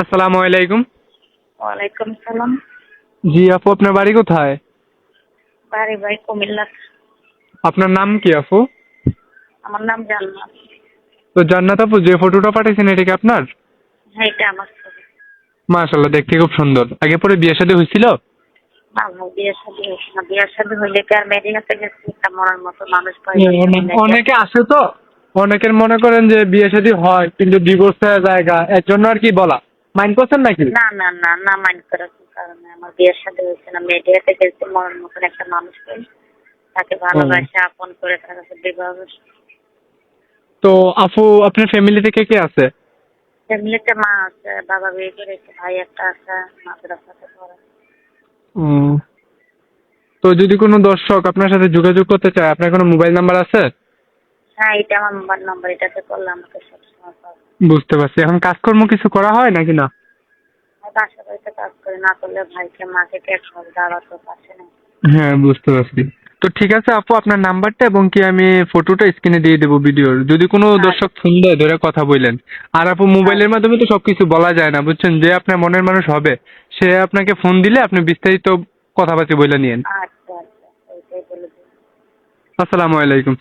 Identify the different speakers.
Speaker 1: আসসালামু আলাইকুম।
Speaker 2: ওয়ালাইকুম সালাম
Speaker 1: জি আপু আপনার বাড়ি কোথায়?
Speaker 2: বাড়ি ভাই কুমিল্লা।
Speaker 1: আপনার নাম কি আপু?
Speaker 2: আমার নাম জান্নাত।
Speaker 1: তো জান্নাত আপু যে ফটোটা পাঠিয়েছেন এটা কি আপনার?
Speaker 2: হ্যাঁ এটা আমার ছবি।
Speaker 1: মাশাল্লাহ দেখতে খুব সুন্দর। আগে পরে বিয়ে শাদী হয়েছিল?
Speaker 2: না হয়েছে না। বিয়ের সাথে হইলে কি আর গেছি একটা মরার মতো মানুষ পাই
Speaker 1: অনেকে আসে তো। অনেকের মনে করেন যে বিয়ে শাদী হয় কিন্তু ডিভোর্স হয়ে জায়গা এর জন্য আর কি বলা? মাইন্ড করছেন নাকি?
Speaker 2: না না না না মাইন্ড করার কোনো কারণে আমার বিয়ের সাথে হয়েছে না। মেডিকেতে গেছি মরার মতন একটা মানুষ তাকে ভালোবাসে আপন করে তার বিবাহ
Speaker 1: তো আপু আপনার ফ্যামিলি থেকে কে আছে?
Speaker 2: ফ্যামিলিতে মা আছে বাবা বিয়ে করেছে ভাই একটা আছে মাদ্রাসাতে পড়ে।
Speaker 1: তো যদি কোনো দর্শক আপনার সাথে যোগাযোগ করতে চায় আপনার কোনো মোবাইল নাম্বার আছে?
Speaker 2: হ্যাঁ এটা আমার মোবাইল নাম্বার এটাতে করলে আমাকে সবসময় পাবে।
Speaker 1: বুঝতে পারছি। এখন কাজকর্ম কিছু করা হয় নাকি না?
Speaker 2: আমি বাসা বাড়িতে কাজ করি না করলে ভাইকে মাকে কে খাওয়াবে দাঁড়া তো পাশে নেই।
Speaker 1: হ্যাঁ বুঝতে পারছি। তো ঠিক আছে আপু আপনার নাম্বারটা এবং কি আমি ফটোটা স্ক্রিনে দিয়ে দেবো ভিডিওর যদি কোনো
Speaker 2: আচ্ছা।
Speaker 1: দর্শক ফোন দেয় ধরে কথা বললেন আর আপু মোবাইলের মাধ্যমে তো সবকিছু বলা যায় না বুঝছেন? যে আপনার মনের মানুষ হবে সে আপনাকে ফোন দিলে আপনি বিস্তারিত কথাবার্তা বলে নিয়েন।
Speaker 2: আচ্ছা আচ্ছা
Speaker 1: আসসালামু আলাইকুম।